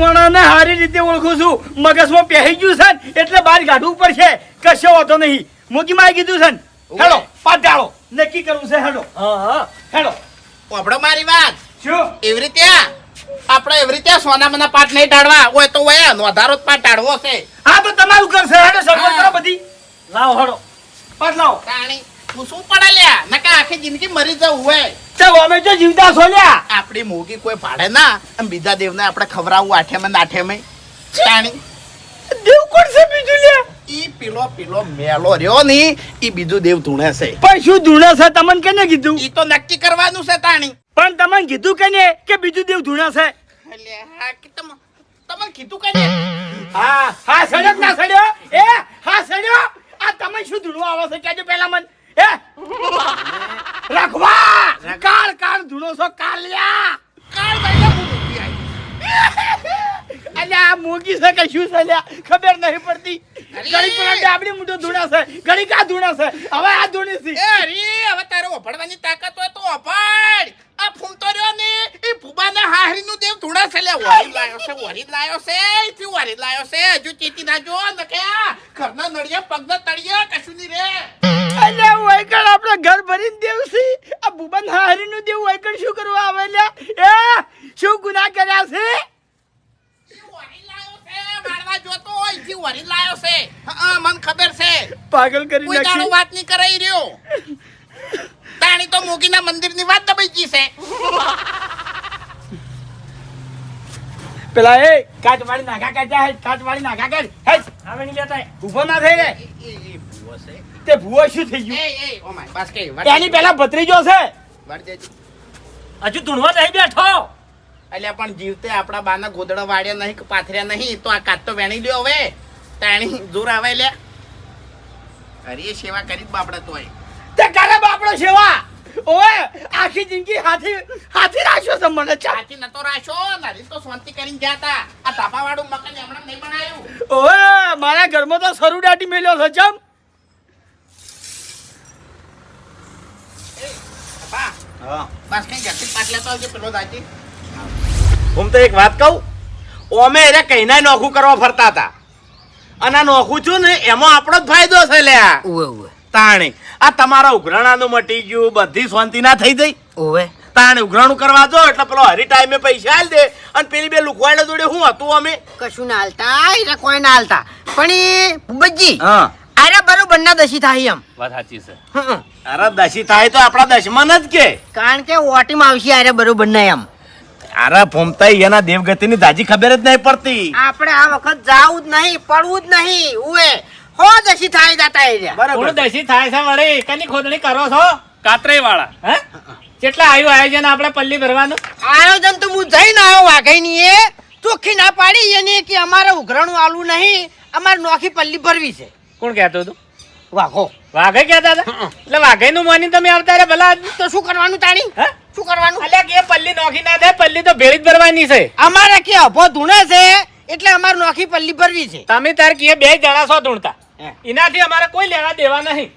મોણાને સારી રીતે ઓળખું છું. મગજમાં પહેરી ગયું છે ને એટલે બહાર કાઢવું પડશે. કશો વાંધો નહીં. મોકી માં કીધું છે ને હેડો પાટ ડાળો નક્કી કરવું છે હેડો. હા હા. હેડો. પોપડો મારી વાત. શું? એવી રીતે આપણે એવી રીતે સોના મના પાઠ નહીં ટાળવા હોય તો હોય નોંધારો જ પાઠ ટાળવો છે. હા તો તમારું કરશે હેડો સગવડ. કરો બધી. લાવો હડો. પાટ લાવો. તાણી તું શું પડે લ્યા નકા આખી જિંદગી મરી જવું હોય ચાલો અમે જો જીવતા છો લ્યા. આપણી મોગી કોઈ ભાડે ના અને બીજા દેવને આપણે ખવડાવવું આઠેમે ને આઠેમે. દેવ કોણ છે બીજું લ્યા? ઈ પેલો પેલો મેલો રહ્યો ની ઈ બીજું દેવ ધૂણે છે. પણ શું ધૂણા છે? તમને કેને કીધું? ઈ તો નક્કી કરવાનું છે તાણી. પણ તમને કીધું કેને કે બીજું દેવ ધૂણે છે? અલ્યા, હા કે તમ તમને કીધું કઈ હા હા સડ્યો ના સડ્યો? એ હા સડ્યો? આ તમે શું ધૂણો આવે છે? કેજો પેલા મન. રાખવા! કાળ કાળ ધૂણો છો કાલિયા! કાળ ભાઈ મૂકી આવી? અલ્યા મોગી છે કે શું છે અલ્યા ખબર નહીં પડતી. ઘડી પેલા ડાબડી મોટો ધૂણા છે. ઘડી કા ધૂણા છે. હવે આ ધૂણી છે. એ હવે તારે ઓફડવાની તાકાત હોય તો ઓફડ આ ફૂમતો રહ્યો ને એ ફુબાના હાહરીનું દેવ ધૂણા છે લે. વરી લાયો છે વરી લાયો છે એથી વરી લાયો છે. હજુ ચીતી ના જો ન કે આ ઘરના નળિયા પગના તળિયા કશું નહીં રે. અલ્યા વૈકણ આપણે ઘર ભરીને દેવ છે. આ ભુવન હારીનું દેવ વૈકણ શું કરવા આવે લ્યા? એ શું ગુનાહ કર્યા છે? ઈ છે મારવા જોતો હોય એથી વરી લાયો છે હા મને ખબર છે પાગલ કરી નાખી. વાત નહીં કરાઈ રહ્યો. તાણી તો મોગીના મંદિરની વાત દબાઈ ગઈ છે. પેલા એ કાચ વાળી નાખા કાચા હે કાચ વાળી નાખા કાચ હે હવે નહીં લેતા ઊભો ના થઈ રે તે ભૂવો શું થઈ ગયું? એ ઓ માય બસ કે એની પેલા ભત્રીજો છે? હજુ ધૂણવા નહીં બેઠો? એટલે પણ જીવતે આપણા બાના ગોદડા વાળ્યા નહીં કે પાથર્યા નહીં તો આ કાચ તો વેણી લ્યો હવે. તાણી જોર આવે લે કરીએ સેવા કરી બાપડા તોય. તે કરે બાપડો સેવા. ઓએ આખી જિંદગી હાથી હાથી રાખ્યો છે મને હાથી નતો રાખ્યો નરી તો શાંતિ કરીને ગયા હતા આ તાપા વાળું મકાન હમણાં નહીં બનાવ્યું. ઓએ મારા ઘરમાં તો સરું દાટી મેલ્યો છે ચમ. બા બસ કઈ ઘરથી પાટ લેતો આવજો પેલો દાજી. હું તો એક વાત કહું ઓમે એને કહીને નોખું કરવા ફરતા હતા. અને આ નોખું છું ને એમાં આપણો જ ફાયદો છે લે ઓવે તાણે આ તમારા ઉઘરાણાનું મટી ગયું બધી શાંતિ ના થઈ ગઈ? ઓવે તાણે ઉઘરાણું કરવા જો એટલે પેલો હરી ટાઈમે પૈસા આલ દે અને પેલી બે લુકવાડા જોડે હું હતું અમે? કશું ના હાલતા એટલે કોઈ ના હાલતા. પણ એ બજી હા. આરે બરોબર ના દશી થાય એમ. વાત સાચી છે. હં. અરે દશી થાય તો આપણા દશમન જ કે. કારણ કે ઓટીમાં આવશે આરે બરોબર ના એમ. અરે ફોમતા એના દેવગતિની દાજી ખબર જ નહીં પડતી. આપણે આ વખત જાવું જ નહીં પડવું જ નહીં ઉએ હો દશી થાય જાતા એ. બરાબર. દશી થાય છે વળી. કની ખોદણી કરો છો? કાતરે વાળા હે? કેટલા આવ્યું આયોજન આપણે પલ્લી ભરવાનું? આયોજન તો હું જઈને આવ્યો વાઘઈની એ. ચોખ્ખી ના પાડી એને કે અમારે ઉઘરાણું આલું નહીં. અમારે નોખી પલ્લી ભરવી છે. કોણ કહેતો હતો? વાઘો. વાઘે કહેતા હતા? એટલે વાઘે નું માની તમે આવતા રે ભલા તો શું કરવાનું તાણી? હે? શું કરવાનું? અલ્યા કે પલ્લી નોખી ના થાય પલ્લી તો ભેળી જ ભરવાની છે. અમારે કે અભો ધૂણે છે એટલે અમારે નોખી પલ્લી ભરવી છે. તમે તાર કે બે જણા છો ધૂણતા એનાથી અમારે કોઈ લેવા દેવા નહીં.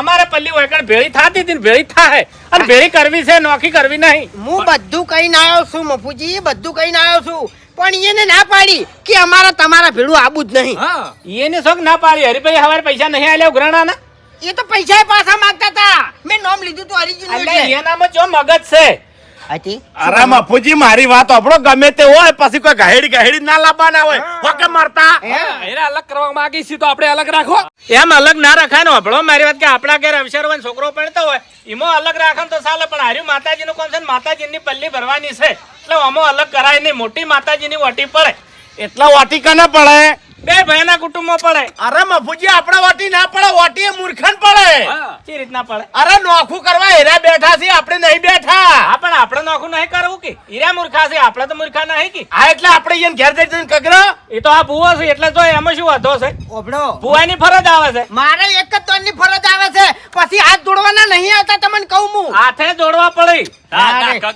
અમારે પલ્લી વળકણ ભેળી થાતી હતી ને ભેળી થાય અને ભેળી કરવી છે નોખી કરવી નહીં. હું બધું કહીને આવ્યો છું મફુજી બધું કહીને આવ્યો છું. પણ એને ના પાડી કે અમારે તમારા ભેળું આબુ જ નહીં. હા. એને શોખ ના પાડી. હરીભાઈ હવારે પૈસા નહીં આલ્યા ઉઘરાણાના? એ તો પૈસા પાછા માંગતા હતા. મેં નામ લીધું તું હરીજી અલ્યા એનામાં જો મગજ છે? અરે મફુજી મારી વાત આપણો ગમે તે હોય પછી કોઈ ગહેડી ગહેડી ના લાવવાના હોય. હોકે મરતા. એને અલગ કરવા માંગી છીએ તો આપણે અલગ રાખો. એમ અલગ ના રાખાય ને હભળો મારી વાત કે આપણા ઘેર અવસરવાન છોકરો પડતો હોય એમાં અલગ રાખે તો ચાલે પણ હાર્યું માતાજીનું કોણ છે ને? માતાજીની પલ્લી ભરવાની છે. એટલે આમાં અલગ કરાય નહીં મોટી માતાજીની વટી પડે. એટલા વાટી કને પડે? બે ભાઈના કુટુંબમાં પડે. અરે મફુજી આપણા વાટી ના પડે વાટી એ મૂર્ખન પડે. જે રીતના પડે. અરે નોખું કરવા હીરા બેઠા છે આપણે નહીં બેઠા. હા પણ આપણે નોખું નહીં કરવું કે? હીરા મૂર્ખા છે આપણે તો મૂર્ખા નહીં કે? આ એટલે આપણે અહીંયા ઘેર જઈ જઈને કગરો? એ તો આ ભૂવો છે એટલે તો એમાં શું વાંધો છે? ઓબડો. ભૂવાની ફરજ આવે છે. મારે એક જ તોડની ફરજ આવે છે. પછી હાથ જોડવાના નહીં આવતા તમને કહું હું. હાથે જોડવા પડે.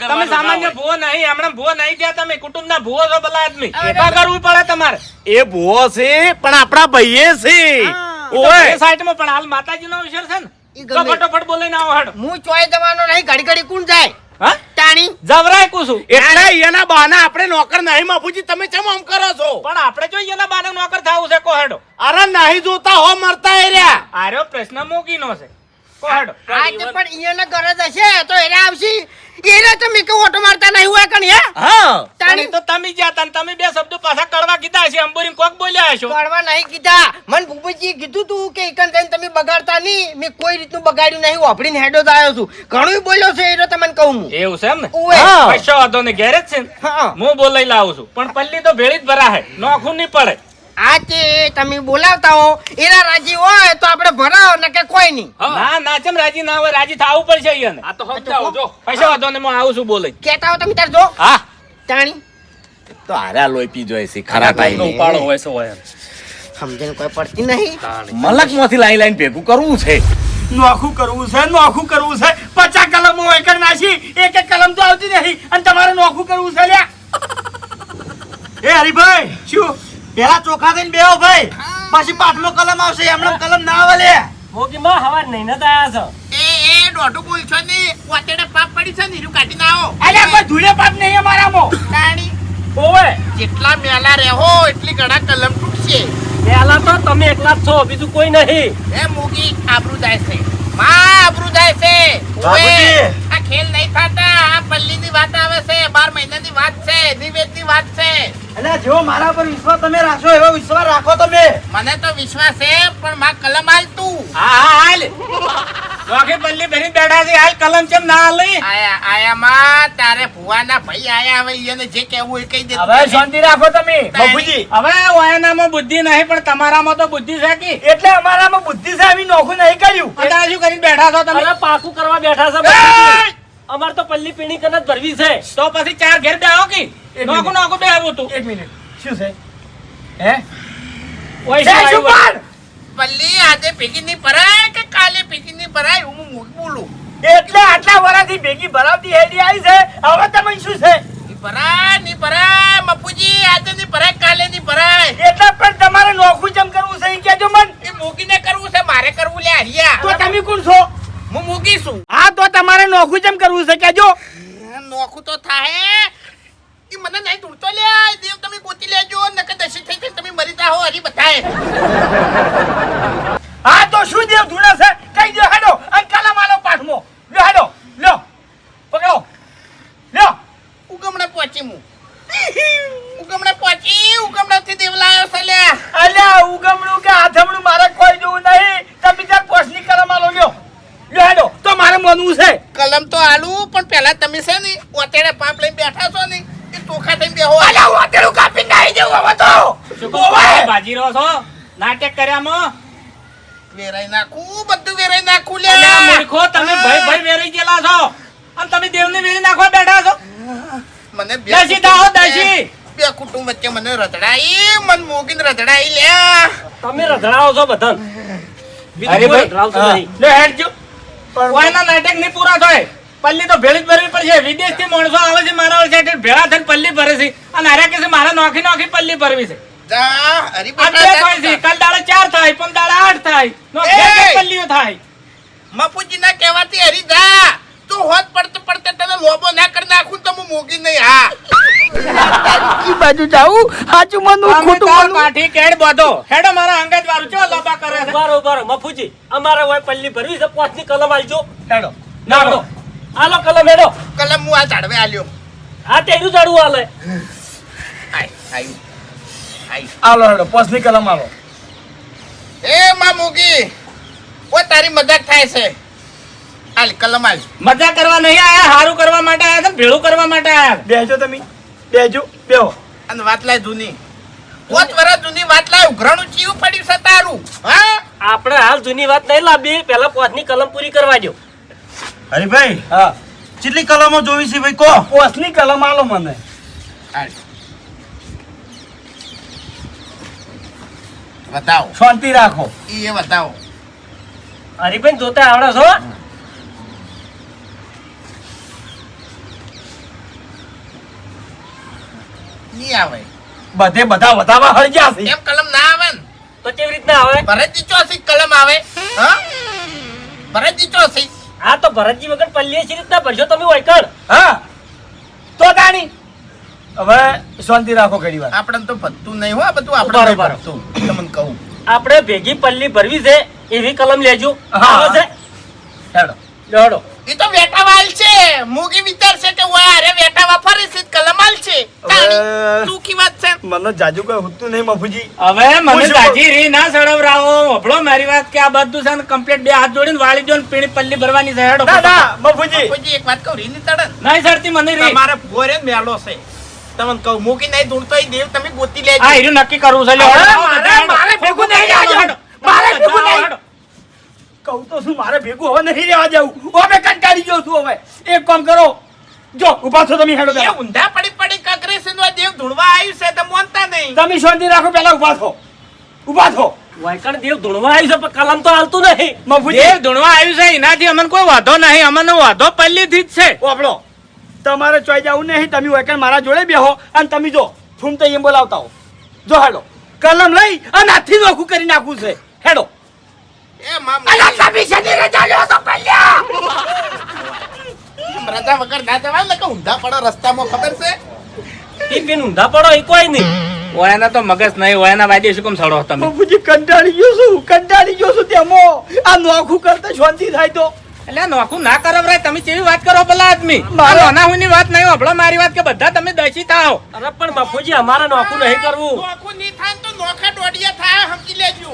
તમે સામાન્ય ભૂવો નહીં હમણાં ભૂવો નહીં ગયા તમે કુટુંબના ભૂવો છો ભલા આદમી. એવા કરવું પડે તમારે. એ ભૂવો છે પણ આપણા ભાઈએ છે. હા. ઓય. એ સાઈડમાં પણ હાલ માતાજીનો અવસર છે ને. ઈ ગમે. ફટોફટ બોલીને આવો હેડો. હું ચોય જવાનો નહીં ઘડી ઘડી કોણ જાય? હા? તાણી જવરાય કુશું એટલે એના બહાના આપણે નોકર નહીં બાપુજી તમે કેમ આમ કરો છો? પણ આપણે જો એના બાના નોકર થાવું છે કોહેડો અરે નહીં જોતા હો મરતા એ રહ્યા. આર્યો પ્રશ્ન મૂકીનો છે. કોહેડો તે પણ ઈયોને ગરજ હશે તો એને આવશે. એને તો કે ઓટો મારતા નહીં હોય કણ હે? હા. તાણી તો તમે જ્યાં તા ને તમે બે શબ્દો પાછા કડવા કીધા છે અંબોરીને કોક બોલ્યા છો કડવા નહીં કીધા. મન ભૂપતજીએ કીધું તું કે એકન જઈને તમે બગાડતા નહીં. મેં કોઈ રીતનું બગાડ્યું નહીં. વાપરીને હેડો જ આવ્યો છું. ઘણું બોલ્યો છે એટલે તમને કહું હું. એવું છે એમ ને? હા. કશો વાંધો ને ઘેરે જ છે ને? હા. હું બોલાઈ લાવું છું. પણ પલ્લી તો ભેળી જ ભરા હે નોખું નહીં પડે. આ તે તમે બોલાવતા હો એના રાજી હોય તો આપણે ભરાવો ને કે કોઈ નહીં. ના ના ચમ રાજી ના હોય રાજી થાવું પડશે અહીંયા આ તો સમજાવું જો. પૈસા વાંધો ને હું આવું છું બોલે. કેતા હો તમે તાર જો. હા. તાણી તો હારા લોહી પી જોઈએ છે ખરા ટાઈમે હોય છે હોય સમજણ કોઈ પડતી નહીં. મલકમાંથી લાઈન લાઈન ભેગું કરવું છે. નોખું કરવું છે નોખું કરવું છે. પચાસ કલમો એકર નાશી એક એક કલમ તો આવતી નહીં. અને તમારે નોખું કરવું છે લ્યા. એ હરિભાઈ શું? પેલા ચોખા થઈને બેહો ભાઈ. પછી પાટલો કલમ આવશે એમણે કલમ ના આવે લે એ એ ડોટુ બોલ છો નહીં. વાટેડે પાપ પડી છે ને હીરું કાઢી ના આવો. અલ્યા કોઈ ધૂળે પાપ નહીં અમારામાં. તાણી ઓવે. જેટલા મેલા રહેવો એટલી ઘણા કલમ તૂટશે. મેલા તો તમે એકલા જ છો બીજું કોઈ નહીં. એ મૂગી આબરૂ જાય છે. માં આબરૂ જાય છે. ઓએ, ખેલ નહીં થતા. આ પલ્લીની વાત આવે છે બાર મહિનાની વાત છે નિવેદની વાત છે. અલ્યા જેવો મારા પર વિશ્વાસ તમે રાખશો એવો વિશ્વાસ રાખો તમે. મને તો વિશ્વાસ છે પણ માં કલમ હાલ તું. હા હા હાલ. નોખી પલ્લી ભરી બેઠા છે હાલ કલમ કેમ ના હાલી આયા આયા માં તારે ભુવાના ભાઈ આયા હવે એને જે કહેવું એ કહી દે હવે શાંતિ રાખો તમે બાપુજી. હવે વાયનામાં બુદ્ધિ નહીં પણ તમારામાં તો બુદ્ધિ છે કે. એટલે અમારામાં બુદ્ધિ છે આવી નોખું નહીં કર્યું. અત્યારે શું કરીને બેઠા છો તમે? અરે પાકું કરવા બેઠા છે. અમાર તો પલ્લી પીણી કનત ભરવી છે. તો પછી ચાર ઘેર બેહો કે? નોકો. નોખું બેહવું તું. એક મિનિટ. શું છે? હે? ઓય શું આવ્યું? પલ્લી આજે ભેગી ની ભરાય કે કાલે ભેગી ની ભરાય? હું મૂક બોલું. એટલે આટલા વર્ષથી ભેગી ભરાવતી હેડી આવી છે? હવે તમે શું છે? નહીં ભરાયની ભરાય મપુજી આજે ની ભરાય કાલે ની ભરાય. એટલે પણ તમારે નોખું જમ કરવું છે? ઈ કહેજો મન. એ મૂકીને કરવું છે મારે કરવું લે હરિયા તો તમે કોણ છો? હું મૂકીશું. હા તો તમારે નોખું જેમ કરવું છે? કેજો નોખું તો થાય ઈ મને નહીં તૂટતો લે. દેવ તમે ગોતી લેજો. નકર દશી થઈ થઈ તમે મરી જાઓ હરી બતાય હા તો શું દેવ ધૂણા છે? કઈ દો હેડો અને કલમ આલો પાઠમો. લ્યો હેડો લ્યો. પકડો. લ્યો. ઉગમણે પહોંચી હું. ઉગમણે પહોંચી ઉગમણેથી દેવ લાયો છે લે અલ્યા ઉગમણું કે આથમણું મારે કોઈ જોવું નહીં. તમે ચાર પોસની કલમ આલો લ્યો લ્યો હેડો મારે છે? કલમ તો આલુ પણ પહેલા તમે છે ને અત્યારે પાપ લઈને બેઠા છો ને એ ચોખા થઈને બેહો. અલા હું અત્યારે કાપી નાઈ જવું હવે તો. શું કહો ભાજી રહો છો? નાટક કર્યામાં વેરાઈ નાખું બધું વેરાઈ નાખું લે મૂર્ખો તમે ભાઈ ભાઈ વેરાઈ ગયેલા છો. અને તમે દેવને વેરી નાખવા બેઠા છો? મને દશી દાહો દશી. બે કુટુંબ વચ્ચે મને રધડાઈ મન મોગીને રધડાઈ લે તમે રધડાવો છો બધા અરે ભાઈ લે હેડજો કોઈના નાટક નહીં પૂરા થાય. પલ્લી તો ભેળી જ ભરવી પડશે. વિદેશથી માણસો આવે છે મારા ઓળખે ભેળા થઈને પલ્લી ભરે છે. અને હારે કે મારા મારે નોખી નોખી પલ્લી ભરવી છે. કાલ દાડે ચાર થાય પણ દાડા આઠ થાય. પલ્લીઓ થાય. મપુજી ના કહેવાથી હરી જા. હોત પડતે પડતે તને લોબો ના કરી નાખું તો હું મોગી નહીં હા. ઈ બાજુ જાઉં સાચું મનવું તમે ખોટું તાર કાઠી કેડ બધો? હેડો મારા અંગત વાળું ચો લોબા કરે છે? ઉભારો મફુજી અમારે હોય પલ્લી ભરવી છે પોતની કલમ આલજો. હેડો. નાડો આલો કલમ હેડો. કલમ હું આ ઝાડવે આલ્યો. આ તેનું ઝાડવું આલે. આય આય આય. આલો હેડો પોસની કલમ આલો. એ માં મોગી ઓ તારી મજાક થાય છે. આલ કલમ આલ મજા કરવા નહીં આયા હારું કરવા માટે આયા છે ભેળું કરવા માટે આયા બેજો તમે. બેજો બેહો. અને વાત લાય જૂની. પોત વર્ષ જૂની વાત લાય ઉઘરાણું ચીવું પડ્યું છે તારું હા? આપણે હાલ જૂની વાત નહીં લાવી પહેલા પોતની કલમ પૂરી કરવા દો હરીભાઈ હા. કેટલી કલમો જોવી છે ભાઈ કો? પોસની કલમ આલો મને. બતાવો શાંતિ રાખો. એ બતાવો હરીભાઈ જોતા આવડે છો? નહીં આવે. બધે બધા વધાવા હળજ્યા છે. એમ કલમ ના આવે ને તો કેવી રીતના આવે? ભરતજી ચોસી કલમ આવે. હા? ભરતજી ચોસી. હા તો ભરતજી વગર પલ્લીએ સી રીતના ભરશો તમે વૈકણ હા તો તાણી હવે શાંતિ રાખો ઘડી વાર. આપણે તો ભરતું નહીં હો બધું આપણે. ભરતું તમને કહું. આપણે ભેગી પલ્લી ભરવી છે એવી કલમ લેજો. હા. આવે છે? હેડો. લેવડો એ તો વેટાવાલ છે. મુગી વિચાર છે કે ઓય અરે વેટાવા ફરી છે કલમાલ છે. તું કી વાત છે? મને જાજુ કઈ હોતું નહીં મફુજી. હવે મને જાજી રી ના સડવરાવો હોભળો મારી વાત કે આ બધું છે ને કમ્પ્લીટ બે હાથ જોડીને વાળી દો ને પીણી પલ્લી ભરવાની છે. હેડો ના મફુજી. મફુજી એક વાત કહું રીની તડન નહીં સરતી મને રી. મારે ભોરે મેળો છે. તમને કહું મૂકી નહીં ઢૂંઢતો એ દેવ તમે ગોતી લેજો. આ હીરું નક્કી કરવું છે. લ્યો, મારે- ભેગું નહીં જવું. મારે ભેગું નહીં. કહું તો શું મારે ભેગું હવે નહીં રહેવા જવું હવે કંટાળી ગયો છું હવે. એક કામ કરો. જો ઊભા છો તમે હેડો એ ઊંધા પડી પડી કકરી સિંધવા દેવ ધૂણવા આવ્યું છે તો મોનતા નહીં. તમે શાંતિ રાખો પેલા ઊભા થો ઊભા થો વાયકણ દેવ ધૂણવા આવી છે પણ કલમ તો હાલતું નહીં. મફુજી. દેવ ધૂણવા આવ્યું છે એનાથી અમને કોઈ વાંધો નહીં. અમને વાંધો પહેલીથી જ છે. આપણો. તમારે ચોઈ જવું નહીં તમે વાયકણ મારા જોડે બેહો અને તમે જો ફૂમ તો એમ બોલાવતા હો. જો હેડો. કલમ લઈ અને હાથથી નોખું કરી નાખવું છે. હેડો. એ મામ. અલા તમે શની રજા લ્યો તો પહેલા રજા વગર ના જવાય ને કે ઊંધા પડો રસ્તામાં ખબર છે? ટિફિન ઊંધા પડો એ કોઈ નહીં. ઓયાના તો મગજ નહીં ઓયાના વાડી શું કેમ સડો તમે? બાપુજી કંટાળી ગયો છું કંટાળી ગયો છું તેમો આ નોખું કરતા શાંતિ થાય તો. એટલે નોખું ના કરો રે તમે કેવી વાત કરો પેલા આદમી? મારો- અનાહુ ની વાત નહીં હોભળો મારી વાત કે બધા તમે દસી થાઓ. અરે પણ બાપુજી અમારે નોખું નહીં કરવું. નોખું નહીં થાય તો નોખા ડોડિયા થાય સમજી લેજો.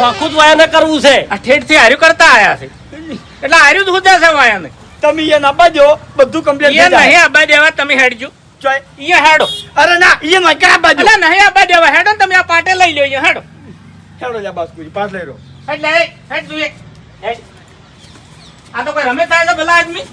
નોખું જ વાયા કરવું છે. આ ઠેઠથી હાર્યું કરતા આયા છે. એટલે હાર્યું જ હુદા છે વાયાને તમે એ ના બાજો બધું કમ્પ્લીટ એ નહીં આબા દેવા તમે હેડજો. ચોય એ હેડો. અરે ના એ નો કરા બાજુ એટલે નહીં આબા દેવા હેડો તમે આ પાટે લઈ લ્યો હેડો. હેડો જા બાસ્કુજી પાટ લઈ રો હેડ હેડ, હેડ તું એક. હેડ. આ તો કોઈ રમે થાય છે ભલા આદમી?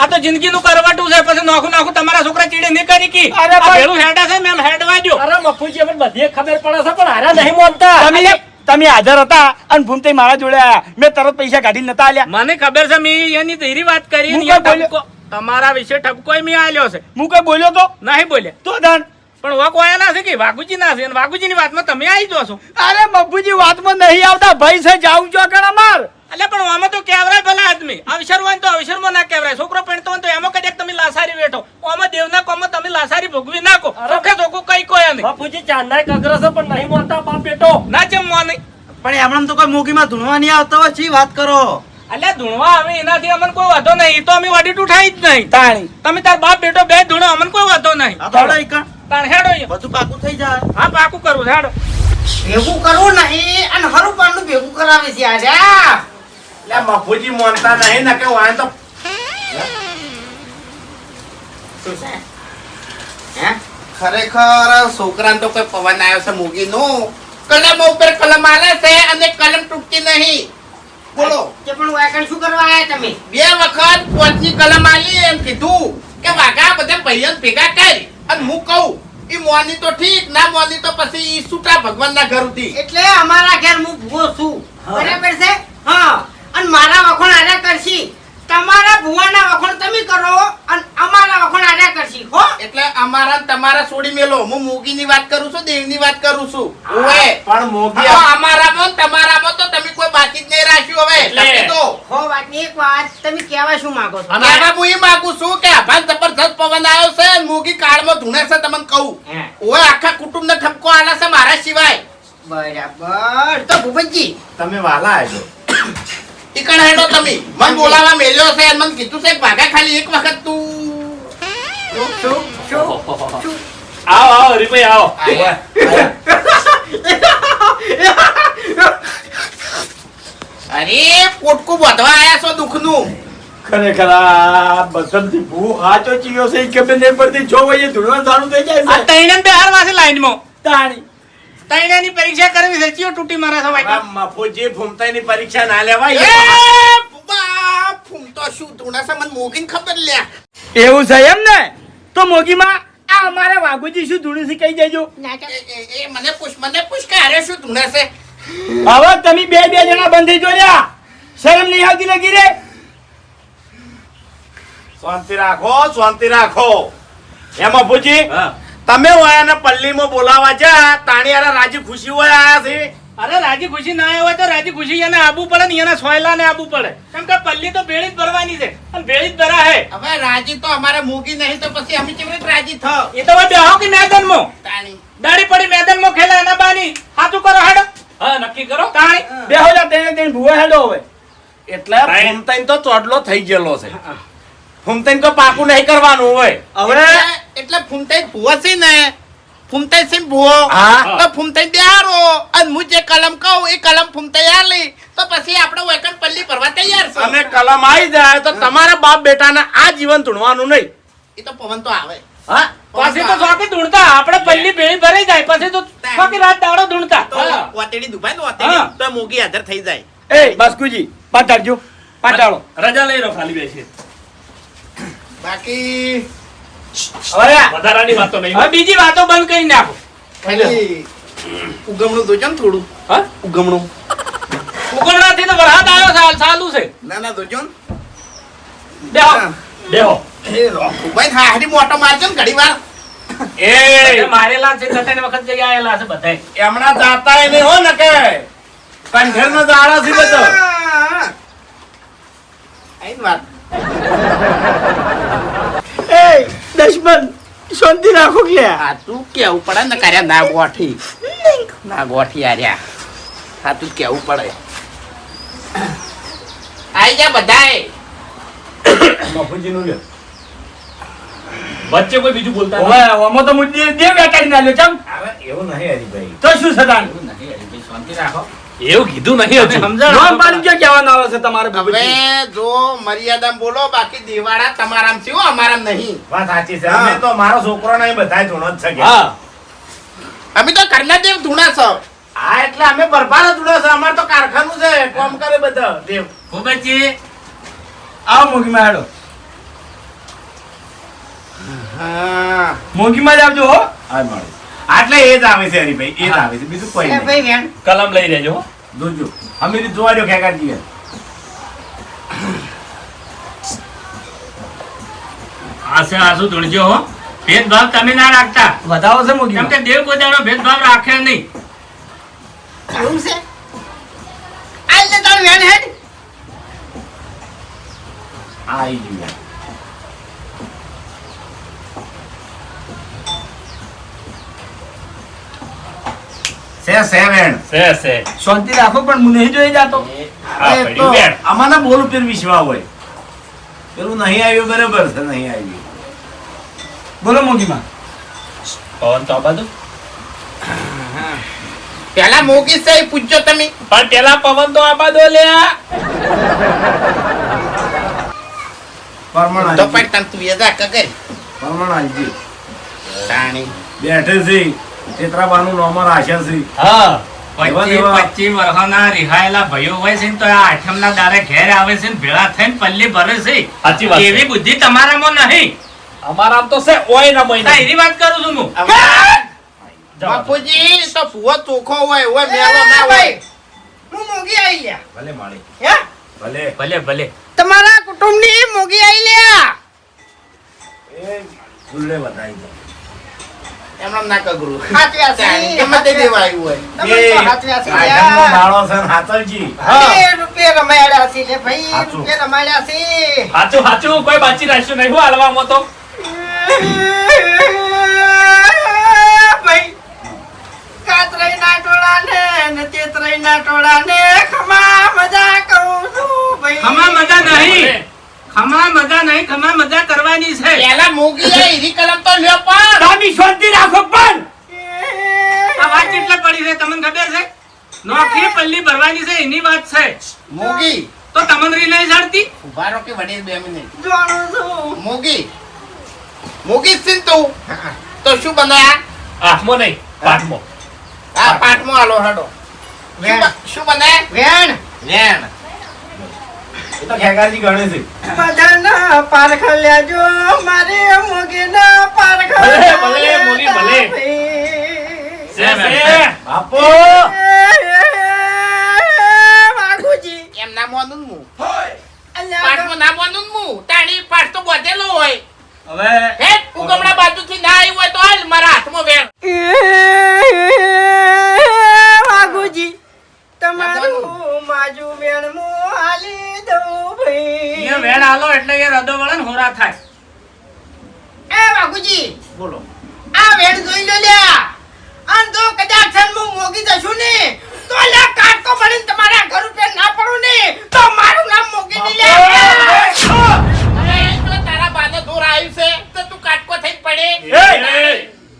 આ તો જિંદગીનું કરવાટું છે પછી નોખું નાખું તમારા છોકરા ચીડે નહીં કરી કી? અરે ભેળું હેડા છે મેમ હેડવા દ્યો. અરે મફુજી અમને બધી ખબર પડે છે પણ હારા નહીં માનતા. તમે તમે હાજર હતા અને ભૂમતે મારા જોડે આયા. મેં તરત પૈસા કાઢી નતા આલ્યા. મને ખબર છે મેં એની ધીરી વાત કરી ને તમારા વિશે ઠપકો મેં આલ્યો છે. હું કઈ બોલ્યો તો? નહીં બોલ્યા. તો ધન. પણ વક વાયા છે કે? વાઘુજી ના છે વાઘુજી ની વાતમાં તમે આવી જો છો. અરે બાપુજી વાતમાં નહીં આવતા. ભાઈ છે જાઉં છો કણ અમાર. એટલે પણ આમાં તો કેવરાય ભલા આદમી. અવસર હોય ને તો અવસરમાં ના કેવરાય. છોકરો પહેણતો હોય તો એમાં કદાચ તમે લાસારી બેઠો આમાં દેવના કોમમાં તમે લાસારી ભોગવી નાખો. ચોખ્ખે ચોખ્ખું કઈ કોઈ નહીં બાપુજી ચાંદાય કગર છે પણ નહીં માનતા બાપ બેટો. ના જમવા નહીં. પણ એમણે તો કોઈ મૂકીમાં ધૂણવા નહીં આવતા હોય ચી વાત કરો? એટલે ધૂણવા આવે એનાથી અમને કોઈ વાંધો નહીં. તો અમે વાડી ઉઠાઈ જ નહીં. તાણી. તમે તાર બાપ બેટો બે ધૂણો અમને કોઈ વાંધો નહીં. તાણ હેડો બધું પાકું થઈ જાય. હા પાકું કરવું હેડો. ભેગું કરવું નહીં અને હરું પાડનું ભેગું કરાવે છે આજે. એટલે મફુજી મોનતા નહીં ને કે વાય તો શું છે? હે? ખરેખર છોકરાને તો કોઈ પવન આવ્યો છે મૂગીનું. કલમ ઉપર કલમ આલે છે અને કલમ તૂટતી નહીં. બોલો. કે પણ વાયકણ શું કરવા આયા તમે? બે વખત પોચની કલમ આલી એમ કીધું કે વાઘા બધા ભાઈઓ ભેગા કરી. અને હું કહું ઈ મોની તો ઠીક ના મોની તો પછી ઈ છૂટા ભગવાનના ઘર ઉધી એટલે અમારા ઘેર હું ભૂવો છું. બરાબર છે? હા. અને મારા વખોણ આર્યા કરશી. તમારા ભુવાના વખોણ તમે કરો અને અમારા વખોણ આર્યા કરશી હો? એટલે અમારા તમારા છોડી મેલો. હું મૂગીની વાત કરું છું દેવની વાત કરું છું. ઓવે પણ મોગી અમારામાં તમારામાં તો તમે કોઈ બાકી જ નહીં રાખ્યું હવે. એટલે- તો હો વાતની એક વાત તમે કહેવા શું માંગો છો? કહેવા હું એ માંગુ છું કે આભાન જબરદસ્ત પવન આવ્યો છે અને કાળ કાળમાં ધૂણે છે તમને કહું. ઓવે આખા કુટુંબને ઠપકો આલે છે મારા સિવાય. બરાબર. તો ભૂપતજી તમે વાલા આવજો ઈકણ હેડો તમે. મન બોલાવા મેલ્યો છે અને મને કીધું છે કે ભાગા ખાલી એક વખત તું. શું શું આવો આવો હરીભાઈ આવો. અરે પોટકું વધવા આયા છો દુઃખનું. ખરેખર આ બસંતથી ભૂ હાચો ચીયો છે ખબર નહીં પડતી છ વાગે ધૂળવાનું ચાલુ થઈ જાય આ છે તૈણે બે હાર વાસે લાઈનમાં. તાણી. તૈણાની પરીક્ષા કરવી છે. ચિયો તૂટી મારે છે વાયકા? મફુજી ફૂમતાઈની પરીક્ષા ના લેવાય એ બા ફૂમતો શું ધૂણા સા મને મોગીન ખબર લ્યા એવું છે એમ ને? તો મોગીમાં આ અમારે વાઘુજી શું ધૂળું છે કહી દેજો. એ- મને પૂછ મને પૂછ કે અરે શું ધૂણે છે? હવે તમે બે બે જણા બંધી જોયા શરમ નહીં આવતી લગી રે. શાંતિ રાખો શાંતિ રાખો. એમાં મફુજી હા. તમે પલ્લી પલ્લીમાં બોલાવા જા તાણિયારા રાજી ખુશી હોય આયા છે અરે રાજી ખુશી ના આવ્યો હોય તો રાજી ખુશી એને આબુ પડે ને એના સોયલા ને આબુ પડે. કેમ કે પલ્લી તો ભેળી જ ભરવાની છે અને ભેળી જ ભરા હે. હવે રાજી તો અમારે મૂકી નહીં તો પછી અમે કેવી રીતે રાજી થાવ એ તો બે બેહો કે મેદાનમાં? તાણી. દાડી પડી મેદાનમાં ખેલા એના બાની. હાથું કરો હેડો. હા નક્કી કરો. તાણી. બેહો જા તેને તેને ભૂવા હેડો હવે. એટલે ફોન તો ચોડલો થઈ ગયેલો છે. ફૂમતાઈને તો પાકું નહીં કરવાનું હોય. હવે એટલે- ફૂમતાઈ ભૂવો છે ને ફૂમતાઈ છે ભૂવો? તો ફૂમતાઈ બેહારો અને હું જે કલમ કહું એ કલમ ફૂમતાઈ આલી. તો પછી આપણે વેકન પલ્લી ભરવા તૈયાર છે. અને કલમ આવી જાય તો તમારા બાપ બેટાને આ જીવન ધૂણવાનું નહીં. એ તો પવન તો આવે. હા? પછી તો ચોકી ધૂણતા. આપણે પલ્લી ભેળી ભરાઈ જાય. પછી તો ચોકી રાત દાડો ધૂણતા. વાતેડી દુભાઈ ને વાતેડી. તો મોગી હાજર થઈ જાય. એ બાસ્કુજી પાટાડજો. પાટાડો. રજા લઈ રહો ખાલી બેસી બાકી હવે વધારાની વાતો નહીં. હવે બીજી વાતો બંધ કરી નાખો. ઉગમણું તો કેમ થોડું. હા? ઉગમણું. ઉગમણાથી તો વરસાદ આવ્યો છે હાલ ચાલુ છે. ના ના તો ને. બેહો. હા. બેહો. એ ભાઈ હા હારી મોટો મારજો ને ઘડી વાર. એ. મારેલા છે ત્રણ વખત જઈ આયેલા છે બધાય. એમના જાતા એ હો ને કે કંઠેર નો દાડા છે બધો. આઈ વાત. એ દશમન શાંતિ રાખો કે. આ તું કેવું પડે? ને કર્યા ના ગોઠી. ના ગોઠી આર્યા હા તું કેવું પડે? આઈ જા બધાય બાપુજીનું લ્યો. વચ્ચે કોઈ બીજું બોલતા હવે આમાં તો મુદ્દે દે બેટાડી ના લ્યો ચમ એવું નહીં હરીભાઈ. તો શું સદાન? શાંતિ રાખો. એવું કીધું નહીં હજુ. નોમ પાડી ક્યાં કહેવાનું આવે છે તમારે હવે જો મર્યાદા બોલો બાકી દિવાળા તમારામ છે હો અમારામ નહીં. વાત સાચી છે. અમે તો મારો છોકરો નહીં બધા ધૂણો જ છે હા. અમે તો કરના દેવ ધૂણા છો. હા એટલે અમે બરબાર ધૂણો છે. અમારે તો કારખાનું છે. કોમ કરે બધા. દેવ. ભૂપતજી આવો મોગીમાં હેડો. હા. મોગીમાં જ આવજો હો. આ મળે આટલે એ જ આવે છે હરીભાઈ એ જ આવે છે બીજું કોઈ નહીં. કલમ લઈ લેજો હો. જોજો. અમે જોવા દો ખેગારજી આસે આસુ ધૂણજો હો. ભેદભાવ તમે ના રાખતા. વધાવો છે કેમ કે દેવ કોઈ ભેદભાવ રાખે નહીં. એવું છે? આજ તો વેન હેડ. આઈ ગયું સે સેવન છે છે. શાંતિ રાખો પણ હું નહીં જોઈ જાતો. અમારા બોલ ઉપર વિશ્વા હોય. પેલું નહીં આવ્યું બરાબર છે નહીં આવ્યું. બોલો મોગીમાં. પવન તો આબાદુ પેલા મોગી સાહેબ પૂછજો તમે. પણ પેલા પવન તો આબાદો લ્યા પરમણ તો પણ તું યદા કગર પરમણ. તાણી. બેઠે છે. ચેતરાબાનું નોમર આશાશ્રી હા. પચીસ વર્ષના રિહાયેલા ભાઈઓ હોય છે તો આ આઠમના દાડે ઘેર આવે છે ભેળા થઈને પલ્લી ભરે છે. સાચી વાત છે. એવી બુદ્ધિ તમારામાં નહીં. અમારા તો છે ઓય ના ના, મહિના એની વાત કરું છું હું. બાપુજી તો ભૂવો ચોખ્ખો હોય હોય મેલો ના હોય. હું મોગી આવી લ્યા. ભલે માળી હે? ભલે. ભલે ભલે. તમારા કુટુંબની મોગી આવી લ્યા. એ ગુલ્લે બતાવી દો. એમણે ના કગરું. છે. તે હોય. તમે તો છે. છે રૂપિયા રમાડ્યા છે લે ભાઈ રૂપિયા રમાડ્યા છે. સાચું સાચું કોઈ બાચી રાખ્યું નહીં હું હાલવામાં તો. ભાઈ કાતરાઈના ટોળાને ને તેતરાઈના ટોળાને ખમા મજા કરું છું ભાઈ. ખમા મજા નહીં. ખમા મજા નહીં ખમા મજા કરવાની છે. પેલા મોગી એ કલમ તો લ્યો શાંતિ રાખો પણ! આ વાત કેટલા પડી છે? તમને ખબર છે? નોકરી પલ્લી ભરવાની છે એની વાત છે. મોગી તો તમને રી નહીં જાણતી? ઊભા રહો કે વડીલ બે મિનિટ. જાણું છું. મોગી મોગી સિંહ તું? તો શું બનાયા? આઠમો નહીં પાંચમો આ પાંચમો આલો હાડો શું વેણ. શું બનાયા? વેણ. વેણ. તો ખેગારજી ગણે છે. બધાના પારખા લેજો મારે મોગીના પારખા ભલે, ભલે, મોગી, ભલે. ભાઈ. છે છે બાપો. વાઘુજી. એમ ના મોનું હું. અલ્યા પાઠમાં ના મોનું હું. તાણી પાઠ તો બધેલો હોય. હવે હે ઉગમણા બાજુથી ના આવ્યું હોય તો હાલ મારા હાથમાં વેણ વાઘુજી બોલો આ વેણ જોઈ લો લ્યા અને જો કદાચ છે ને હું મોગી જશું ને તો લ્યા કાટકો બનીને તમારા ઘર ઉપર ના પડું ને તો મારું નામ મોગી દી લ્યા અરે તો તારા બાને દૂર આવ્યું છે તો તું કાટકો થઈને પડે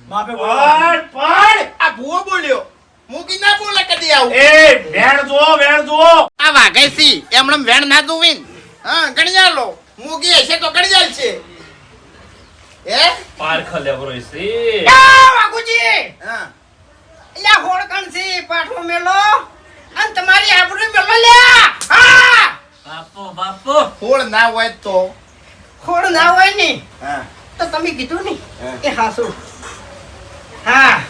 માપે બોલો. પણ પણ આ ભૂવો બોલ્યો મૂકી ના બોલે કદી આવું એ વેણ જુઓ વેણ જુઓ આ વાઘેસી એમણે વેણ ના જોવી ને. હા ગણિયા લો મૂકી હશે તો ગણિયાલ છે હે પારખ લેવરો છે આ વાઘુજી હા લ્યા હોળ કણસી પાઠો મેલો અને તમારી આબરૂ મેલો લ્યા હા બાપો ના હોય તો? હોળ ના હોય ને તો તમે કીધું ને હા. એ હાસું. હા.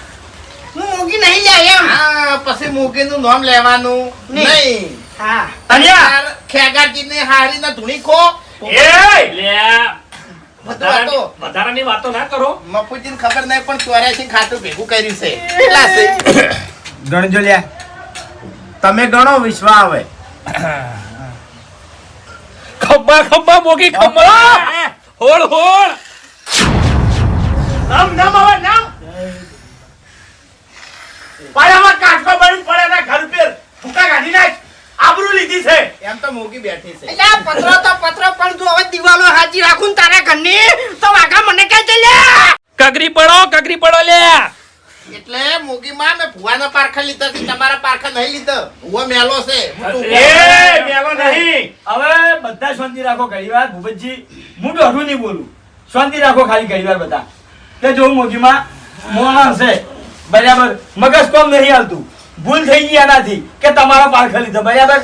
હું મૂકી નહીં લ્યા એમ. હા પછી મૂકીનું નામ લેવાનું. નહીં. નહીં. ખેગાજી ને હારી ના ધૂણી ખો. એ! લે. વધારાની વાતો ના કરો. મફુજીને ખબર નહીં પણ ચોર્યાસી ખાતું ભેગું કર્યું છે. ગણજો લ્યા. તમે ગણો વિશ્વા આવે. ખબ્બા ખંભા મોગી ખંભા હોળ હોળ. નામ નામ હવે નામ. પાયામાં કાચકો બળી પડે ને ઘર પર ફૂકા કાઢી નાખ. આબરૂ લીધી છે. એમ તો મોગી બેઠી છે. એટલે પત્રો તો પત્રો પણ તું હવે દિવાલો હાજી રાખું ને તારા ઘરની તો વાઘા મને કહે છે લે કગરી પડો કગરી પડો લ્યા. એટલે મૂગીમાં મેં ભુવાના પારખા લીધા છે તમારા પારખા નહીં લીધા. ભુવો મેલો છે. એ મેલો નહીં. હવે બધા શાંતિ રાખો ઘણી વાર ભૂપતજી હું દોઢું નહીં બોલું. શાંતિ રાખો ખાલી ઘણી વાર બધા. તે જો મોગીમાં મોણા છે બરાબર મગજ કોમ નહીં આવતું ભૂલ થઈ ગઈ એનાથી કે તમારા પારખા લીધા બરાબર?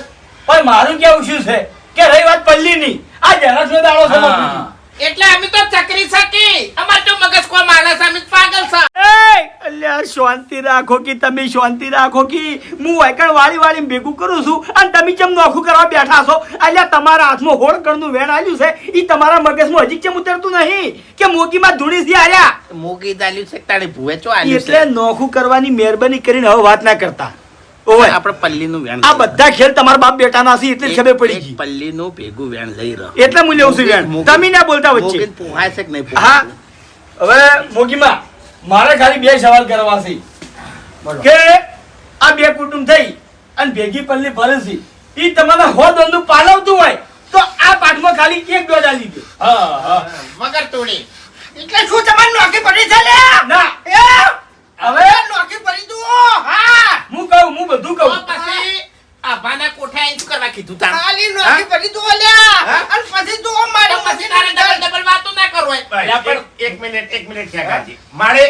પણ મારું કેવું શું છે? કે રહી વાત પલ્લીની. આ જરાસનો દાડો છે બાપુજી. એટલે અમે તો ચકરી શકી અમાર તો મગજ કો માણસ અમે પાગલ સા અલ્યા શાંતિ રાખો કે તમે શાંતિ રાખો કે. હું વાયકણ વાળી વાળી ભેગું કરું છું અને તમે કેમ નોખું કરવા બેઠા છો? અલ્યા તમારા હાથમાં હોળ કણનું વેણ આવ્યું છે ઈ તમારા મગજમાં હજી કેમ ઉતરતું નહીં? કે મોગીમાં ધૂળી થી આર્યા? મોગી દાલ્યું છે તારે ભૂવે ચો આલ્યું એટલે નોખું કરવાની મહેરબાની કરીને હવે વાત ના કરતા. ઓય આપણે પલ્લીનું વેણ આ બધા ખેલ તમારા બાપ બેટાના છે એટલે ખબર પડી ગઈ. પલ્લીનું ભેગું વેણ લઈ રહ્યો. એટલે હું લેવું છું વેણ. તમે ના બોલતા વચ્ચે. મૂગીને છે કે નહીં હા. હવે મોગીમાં મારે ખાલી બે સવાલ કરવા છે. કે આ બે કુટુંબ થઈ અને ભેગી પલ્લી ભરે છે. ઈ તમને હો દંડુ પાલવતું હોય તો આ પાઠમાં ખાલી એક દોડ દે. હા હા. વગર તોડી. એટલે શું તમારી નોકરી પડી છે લ્યા? ના. એ! હવે નોકી પડી તું હા. હું કહું હું બધું કહું. પછી આભાના કોઠે શું કરવા કીધું તાર? ખાલી નોકી પડી તું લ્યા. હા? અને પછી તું મારી પછી તારે ડબલ ડબલ વાતો ના કરો. ભાઈ, એક- મિનિટ એક મિનિટ ખેગાજી મારે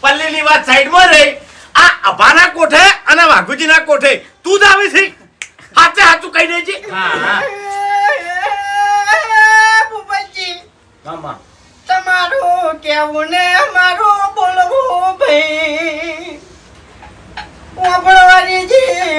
પલ્લીની વાત સાઈડમાં રહી. આ અભાના કોઠે અને વાઘુજીના કોઠે. તું જ આવી છે. હાચે હાચું કહી દેજે. હા હા. ભૂપતજી મામા તમારું કેવું ને?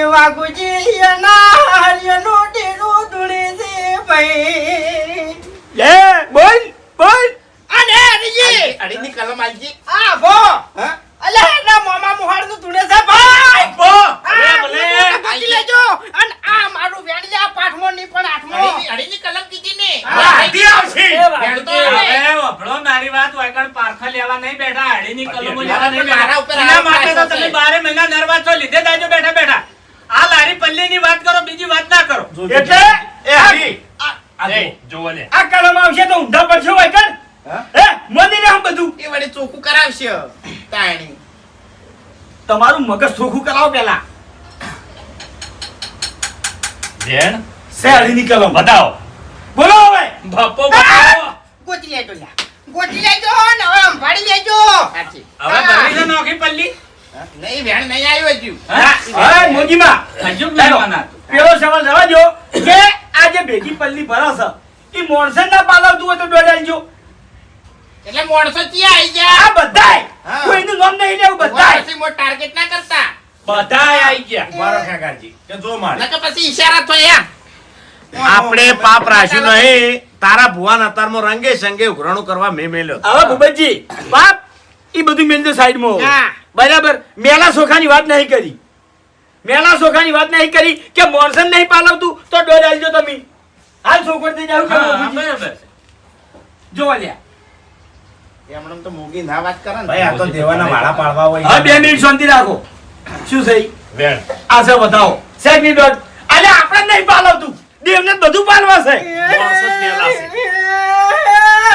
વાગુજી એના હાર્યનું ટેરું ધૂળે છે ભાઈ લે બોલ બોલ. અને હરીજી અડીની કલમ આલજી. આ ભો. હા? અલે એના મોમા મુહારનું ધૂળે છે ભાઈ. અબ્બો! આ ભલે. મને લેજો. અને આ મારું વેણિયા પાઠમો ની પણ આઠમો. અડીની અડીની કલમ કીધી ને. હા, આવશે. વેણ તો હવે વફળો મારી વાત હોય પારખા લેવા નહીં બેઠા. હાડીની કલમો લેવા નહીં મારા ઉપર એના માટે તો તમે છે. બારે મહિના નરવા છો. લીધે જાય બેઠા બેઠા. લારી પલ્લીની વાત કરો બીજી વાત ના કરો. એટલે એ હરી આ એ, જોવો આ કલમ આવશે તો ઊંધા પડશે હોય કર. હે? મોદી ને આમ બધું. એ વળી ચોખ્ખું કરાવશે. તાણી. તમારું મગજ ચોખ્ખું કરાવો પેલા. બેન શેરડીની કલમ. બતાવો. બોલો હવે. બાપો બાપો. ગોતી લેજો ગોતી લેજો ને હવે સંભાળી લેજો. હવે ભરી છે નોખી પલ્લી? નહીં વેણ નહીં આવ્યું હજુ. હા? મોગીમાં હજુ જ નહીં બનાત. પેલો સવાલ જવા દો કે આ જે ભેગી પલ્લી ભરાશ ઈ મોણસન ના પાલવતું હોય તો ડોડાલજો એટલે માણસો ત્યાં આવી ગયા? આ બધાય. કોઈનું નામ નહીં લેવું બધાય. પછી મોટ ટાર્ગેટ ના કરતા. બધાય આવી ગયા. મારો ખેગાજી કે જો મારે. નકર પછી ઈશારા થયા આપણે પાપ રાશિ નહીં તારા ભુવાન અતારમાં રંગે સંગે ઉઘરાણું કરવા મેં મેલ્યો. હવે ભૂપતજી બાપ એ બધું મેલજો સાઈડમાં હા. બરાબર મેલા સોખાની વાત નહીં કરી મેલા સોખાની વાત નહીં કરી કે મોણસન નહીં પાલવતું તો ડોડાલજો તમે હાલ સોખવટ થઈ જાવ? બરાબર છે. જોવા લ્યા એમણે તો મોગી ના વાત કરે ને ભાઈ આ તો દેવાના માળા પાડવા હોય હવે બે મિનિટ શાંતિ રાખો શું થઈ વેણ આ છે બતાવો સેકન્ડ ડોટ અલે આપણે નહીં પાલવતું દેવને બધું પાલવા છે માણસો મેલા છે.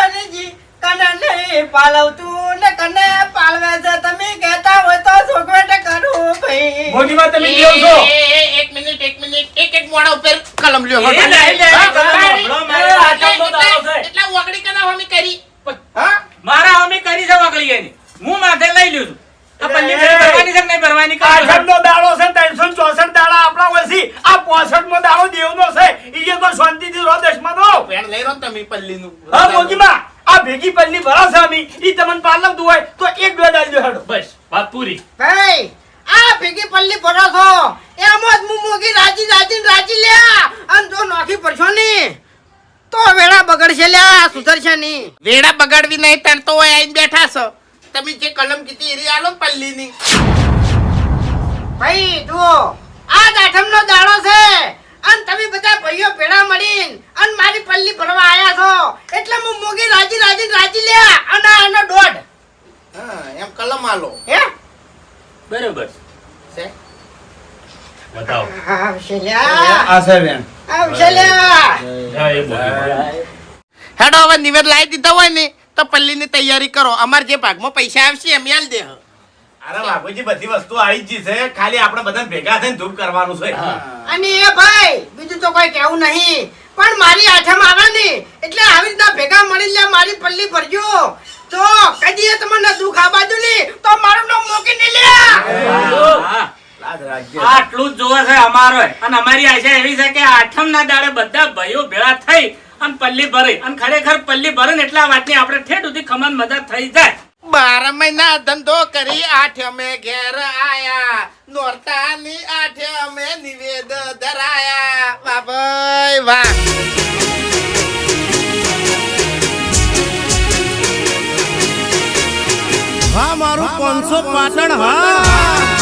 હરીજી, નહીં પાલવતું ને કને પાલવે છે? તમે કહેતા હોય તો સોગવટ કરું ભાઈ. મોગીમાં તમે એ, છો. એ, એ, એક મિનિટ એક મિનિટ. એક એક મોડા ઉપર કલમ લ્યો. એ હટો. નહીં, નહીં, હા, કલમ હા, હમણાં એ, મારે આ ચમનો દાડો છે. એટલે એટલે ઓગળી કના હોમી કરી? હા? મારા અમે કરી છે વગળી એની. હું માથે લઈ લ્યું છું. આ પલ્લી ભરવાની છે નહીં ભરવાની? કરી લો. દાડો છે ત્રણસો ચોસઠ દાડા આપણા હોય છે. આ પોસઠ મો દાડો દેવનો છે. ઈ તો શાંતિથી રહો દસમાનો વેણ લઈ રહ્યો તમે તમે પલ્લીનું. હા મોગીમાં આ ભેગી પલ્લી ભરા છે અમી ઈ તમને પાલવતું હોય તો એક બે દાલ દે હડો. બસ વાત પૂરી. ભાઈ આ ભેગી પલ્લી પડો છો. એમ જ હું મોગી રાજી રાજી ને રાજી લ્યા. અને જો નોખી પડશો ને તો વેડા બગડશે લ્યા સુધરશે ની વેડા બગાડવી નહીં તન તો આઈ બેઠા છો. તમે જે કલમ કીધી એરી આલો પલ્લી પલ્લીની. ભાઈ જુઓ આ દાઠમ નો દાડો છે. અને તમે બધા ભાઈઓ ભેળા મળીને અને મારી પલ્લી ભરવા આયા છો. એટલે હું મોગી રાજી રાજી રાજી લ્યા. અને આનો દોઢ. હા એમ કલમ આલો. હે? બરોબર. છે? બતાવો. આવશે લ્યા. આ છે બેન. આવશે લ્યા. હેડો હવે નિવેદ લાવી દીધા હોય ને તો પલ્લીની તૈયારી કરો. અમાર જે ભાગમાં પૈસા આવશે એમ યાલ દે અરે બાપુજી બધી વસ્તુ આવી જ છે ખાલી આપણે બધા ભેગા થઈને ધૂપ કરવાનું છે. અને એ ભાઈ બીજું તો કોઈ કેવું નહીં. પણ મારી આઠમ આવે ને એટલે આવી રીતના ભેગા મળી લે મારી પલ્લી ભરજો. તો કદી તમને દુઃખ આ બાજુ ની તો મારું નામ મોકી ને રાખજે. આટલું જ જોવે છે અમારો. અને અમારી આશા એવી છે કે આઠમ ના દાડે બધા ભાઈઓ ભેળા થઈ અને પલ્લી ભરી. અને ખરેખર પલ્લી ભરે ને એટલા વાતની આપણે ઠેઠ સુધી ખમણ મદદ થઈ જાય. બાર મહિના ધંધો કરી આઠ અમે ઘેર આયા. નોરતાની આઠે અમે નિવેદ ધરાયા. વાહ ભાઈ વાહ. હા મારું પાંચસો પાટણ હા.